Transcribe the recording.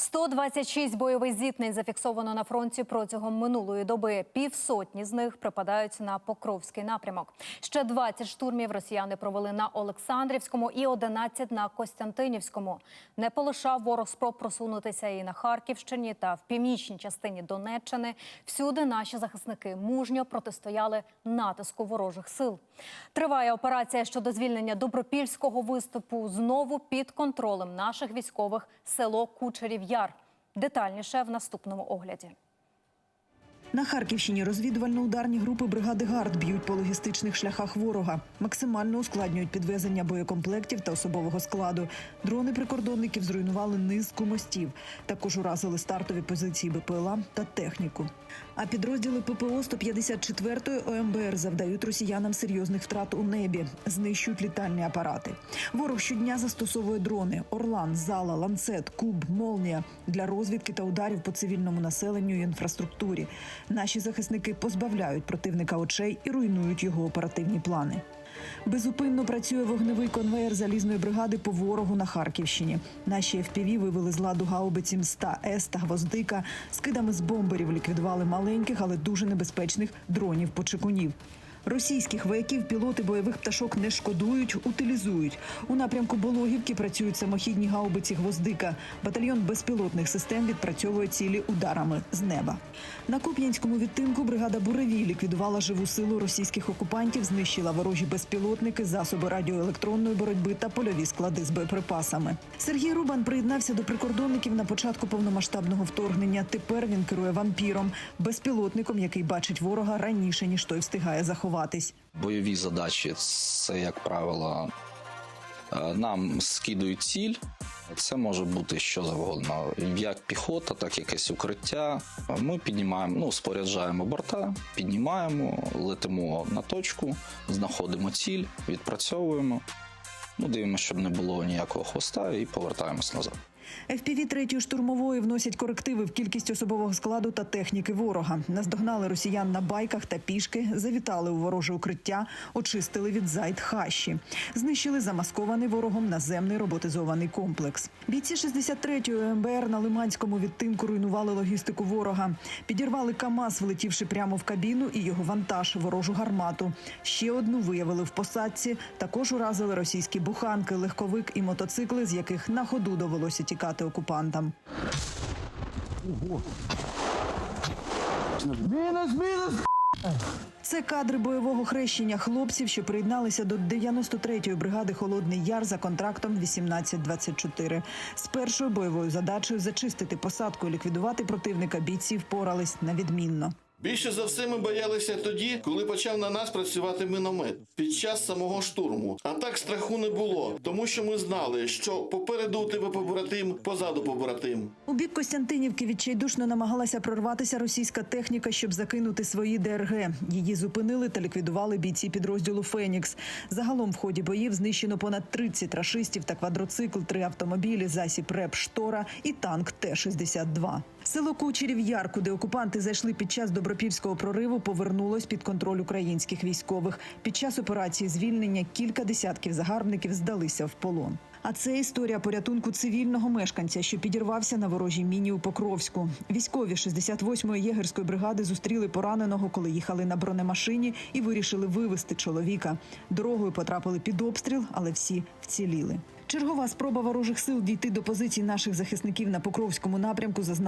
126 бойових зіткнень зафіксовано на фронті протягом минулої доби. Півсотні з них припадають на Покровський напрямок. Ще 20 штурмів росіяни провели на Олександрівському і 11 на Костянтинівському. Не полишав ворог спроб просунутися і на Харківщині та в північній частині Донеччини. Всюди наші захисники мужньо протистояли натиску ворожих сил. Триває операція щодо звільнення добропільського виступу. Знову під контролем наших військових село Кучерів Яр. Детальніше в наступному огляді. На Харківщині розвідувально-ударні групи бригади ГАРД б'ють по логістичних шляхах ворога, максимально ускладнюють підвезення боєкомплектів та особового складу. Дрони прикордонників зруйнували низку мостів. Також уразили стартові позиції БПЛА та техніку. А підрозділи ППО 154-ї ОМБР завдають росіянам серйозних втрат у небі, знищують літальні апарати. Ворог щодня застосовує дрони: Орлан, Зала, Ланцет, Куб, Молнія для розвідки та ударів по цивільному населенню і інфраструктурі. Наші захисники позбавляють противника очей і руйнують його оперативні плани. Безупинно працює вогневий конвеєр залізної бригади по ворогу на Харківщині. Наші ФПВ вивели з ладу гаубиці МСТА С та гвоздика. Скидами з бомберів ліквідували маленьких, але дуже небезпечних дронів почекунів. Російських вояків пілоти бойових пташок не шкодують, утилізують. У напрямку Бологівки працюють самохідні гаубиці гвоздика. Батальйон безпілотних систем відпрацьовує цілі ударами з неба. На Куп'янському відтинку бригада Буревій ліквідувала живу силу російських окупантів, знищила ворожі безпілотники, засоби радіоелектронної боротьби та польові склади з боєприпасами. Сергій Рубан приєднався до прикордонників на початку повномасштабного вторгнення. Тепер він керує вампіром, безпілотником, який бачить ворога раніше ніж той встигає заховатись. Бойові задачі це, як правило, е, нам скидують ціль. Це може бути що завгодно, як піхота, так якесь укриття. Ми піднімаємо, ну споряджаємо борта, піднімаємо, летимо на точку, знаходимо ціль, відпрацьовуємо. Ну, дивимося, щоб не було ніякого хвоста, і повертаємось назад. ФПВ третьої штурмової вносять корективи в кількість особового складу та техніки ворога. Наздогнали росіян на байках та пішки, завітали у вороже укриття, очистили від зайд хащі, знищили замаскований ворогом наземний роботизований комплекс. Бійці 63-ї МБР на Лиманському відтинку руйнували логістику ворога. Підірвали КАМАЗ, влетівши прямо в кабіну і його вантаж, ворожу гармату. Ще одну виявили в посадці. Також уразили російські буханки, легковик і мотоцикли, з яких на ходу довелося тікати окупантам. Мінус, мінус! Це кадри бойового хрещення хлопців, що приєдналися до 93-ї бригади Холодний Яр за контрактом 1824. З першою бойовою задачею зачистити посадку і ліквідувати противника бійці впорались на відмінно. Більше за все ми боялися тоді, коли почав на нас працювати міномет під час самого штурму. А так страху не було, тому що ми знали, що попереду у тебе побратим, позаду побратим. У бік Костянтинівки відчайдушно намагалася прорватися російська техніка, щоб закинути свої ДРГ. Її зупинили та ліквідували бійці підрозділу Фенікс. Загалом в ході боїв знищено понад 30 рашистів та квадроцикл, три автомобілі, засіб РЕП Штора і танк Т-62. Село Кучерів Яр, куди окупанти зайшли під час добропільського прориву, повернулось під контроль українських військових. Під час операції звільнення кілька десятків загарбників здалися в полон. А це історія порятунку цивільного мешканця, що підірвався на ворожій міні у Покровську. Військові 68-ї єгерської бригади зустріли пораненого, коли їхали на бронемашині, і вирішили вивезти чоловіка. Дорогою потрапили під обстріл, але всі вціліли. Чергова спроба ворожих сил дійти до позицій наших захисників на Покровському напрямку зазнала